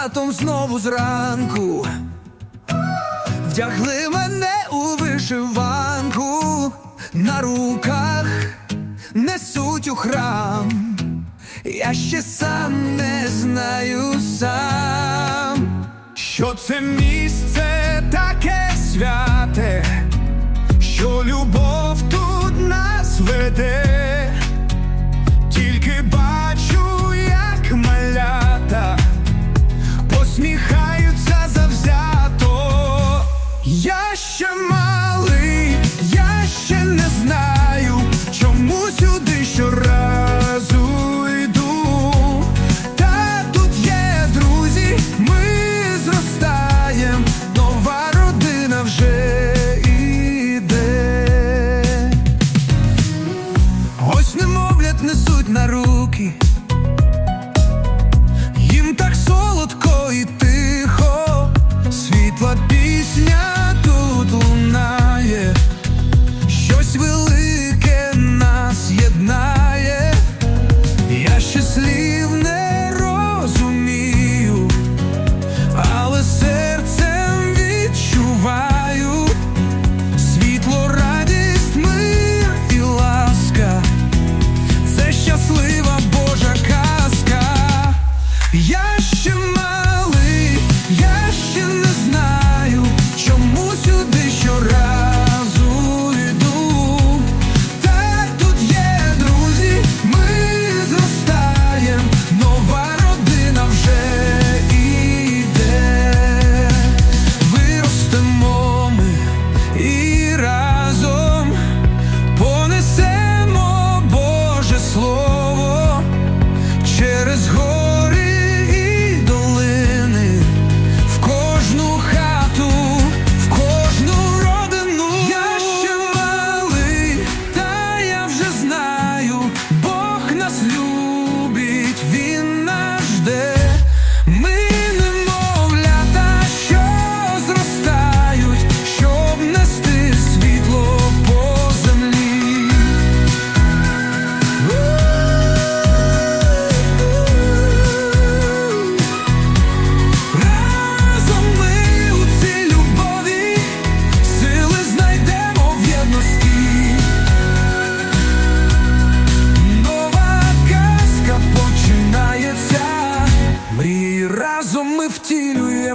братом знову зранку, вдягли мене у вишиванку, на руках несуть у храм, я ще сам не знаю сам. mañana.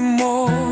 More.